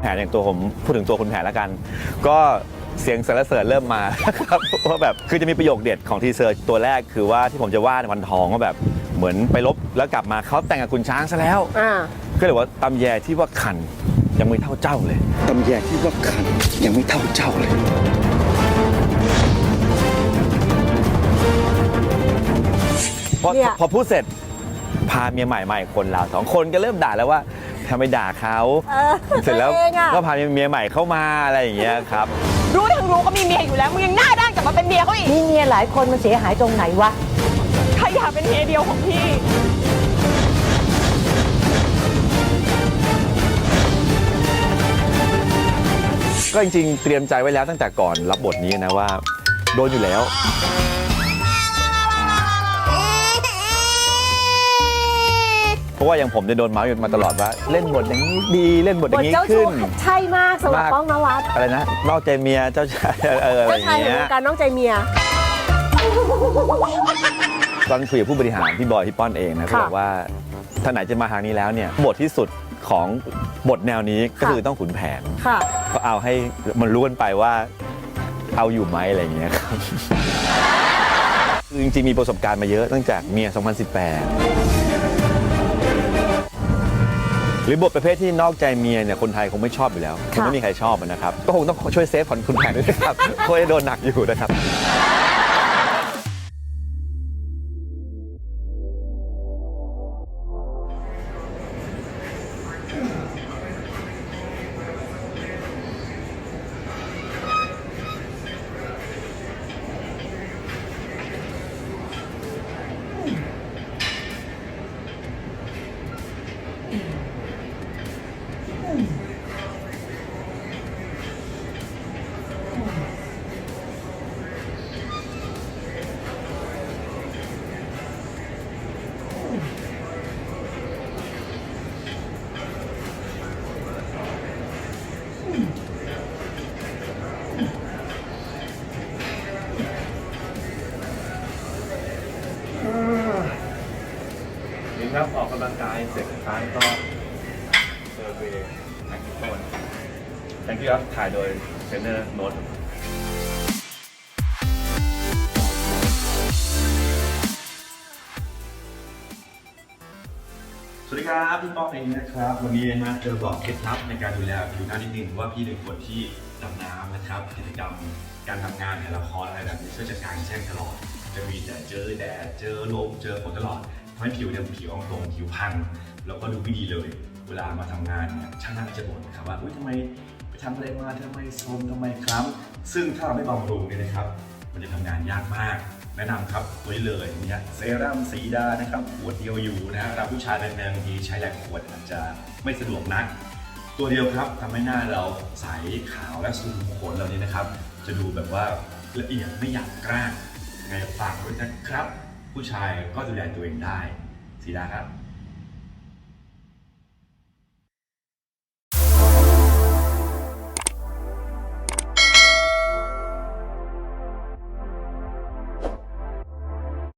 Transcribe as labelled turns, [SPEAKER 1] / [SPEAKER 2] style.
[SPEAKER 1] แผนอย่างตัวผมพูดถึงตัวคุณแผนแล้วกัน ก็เสียงสรรเสริญเริ่มมาครับว่าแบบคือจะมีประโยคเด็ดของทีเซอร์ตัวแรกคือว่าที่ผมจะวาดวันทองว่าแบบเหมือนไปลบแล้วกลับมาเขาแต่งกับคุณช้างซะแล้ว
[SPEAKER 2] อ่า
[SPEAKER 1] ก็เลยว่าตำแยที่ว่าขันยังไม่เท่าเจ้าเลย
[SPEAKER 3] ตำแยที่ว่าขันยังไม่เท่าเจ้าเลย
[SPEAKER 1] พอ
[SPEAKER 2] เนี่ย
[SPEAKER 1] พอพูดเสร็จพาเมียใหม่ใหม่คนเราสองคนก็เริ่มด่าแล้วว่า ทำไมด่าเขา
[SPEAKER 2] เออ
[SPEAKER 1] เสร็จแล้ว
[SPEAKER 2] ตัวองอะ
[SPEAKER 1] ก็พาเมียใหม่เข้ามาอะไรอย่างเงี้ยครับ
[SPEAKER 4] รู้ทั้งรู้ก็มีเมียอยู่แล้วมึงยังหน้าด้านกลับมาเป็นเมียเขาอีก
[SPEAKER 2] มีเมียหลายคนมันเสียหายตรงไหนวะ
[SPEAKER 4] ใครอยากเป็นเมียเดียวของพี่
[SPEAKER 1] ก็จริงๆ เตรียมใจไว้แล้วตั้งแต่ก่อนรับบทนี้นะว่า โดนอยู่แล้ว เพราะว่าอย่างผมเนี่ยโดนเมาส์อยู่มาตลอดว่าเล่นบทอย่างนี้ดีเล่นบทอบ
[SPEAKER 2] ท
[SPEAKER 1] ย่างนี้
[SPEAKER 2] เจ้า
[SPEAKER 1] ขึ้
[SPEAKER 2] ชู้
[SPEAKER 1] น
[SPEAKER 2] ใช่มากสำหรับ
[SPEAKER 1] มาก
[SPEAKER 2] ป้องนวัด
[SPEAKER 1] อะไรนะนอกใจเมียเจ้าชายเอออะไร
[SPEAKER 2] เจ้า
[SPEAKER 1] อย่าง
[SPEAKER 2] ชายแห่ง
[SPEAKER 1] เงี้
[SPEAKER 2] วยงการน้องใจเมีย
[SPEAKER 1] ตอนคุยกับผู้บริหารพี่บอยพี่ป้อนเองนะ
[SPEAKER 2] ค่ะ
[SPEAKER 1] เขาบอกว่าถ้าไหนจะมาทางนี้แล้วเนี่ยบทที่สุดของบทแนวนี้ก็
[SPEAKER 2] ค่ะ
[SPEAKER 1] คือต้องขุนแผน
[SPEAKER 2] ค่ะ
[SPEAKER 1] ก็เอาให้มันรู้กันไปว่าเอาอยู่ไหมอะไรอย่างเงี้ยครับ คือจริงๆมีประสบการณ์มาเยอะตั้งจากเมีย 2018 หรือบทประเภทที่นอกใจเมียเนี่ยคนไทยคงไม่ชอบอยู่แล้วคงไม่มีใครชอบนะครับก็คงต้องช่วยเซฟผ่อนคุณแผนด้วยนะครับเพราะว่าโดนหนักอยู่นะครับ ครับออกกำลังกายเสร็จครั้งก็เซอร์เวย์แอคทิฟอนแตงกี้ครับถ่ายโดยเทรนเนอร์โน้ตสวัสดีครับพี่ป๊อกเองนะครับ วันนี้นะจะบอกเคล็ดลับในการดูแลผิวหน้านิดนึงว่าพี่เป็นคนที่ดำน้ำนะครับกิจกรรมการทำงานในละครอะไรแบบนี้ช่วยจัดการแช่งตลอด จะมีแต่เจอแดดเจอลมเจอฝนตลอด ทำให้ผิวเนี่ยผิวอ่อนตรงผิวพังแล้วก็ดูไม่ดีเลย เวลามาทำงานเนี่ยช่างหน้าจะบ่นครับว่าอุ้ยทำไมไปทำอะไรมาทำไมโทมทำไมครับ ซึ่งถ้าเราไม่บำรุงเนี่ยนะครับ มันจะทำงานยากมากแนะนำครับตัวนี้เลยเนี่ยเซรั่มสีดานะครับขวดเดียวอยู่นะฮะเราผู้ชายแมนๆบางทีใช้หลายขวดอาจจะไม่สะดวกนัก ตัวเดียวครับทำให้หน้าเราใสขาวและสูงขนเราเนี่ยนะครับ จะดูแบบว่าละเอียดไม่หยาบกร้านยังไงฝากด้วยนะครับ ผู้ชายก็ดูแลตัวเองได้สีดาครับ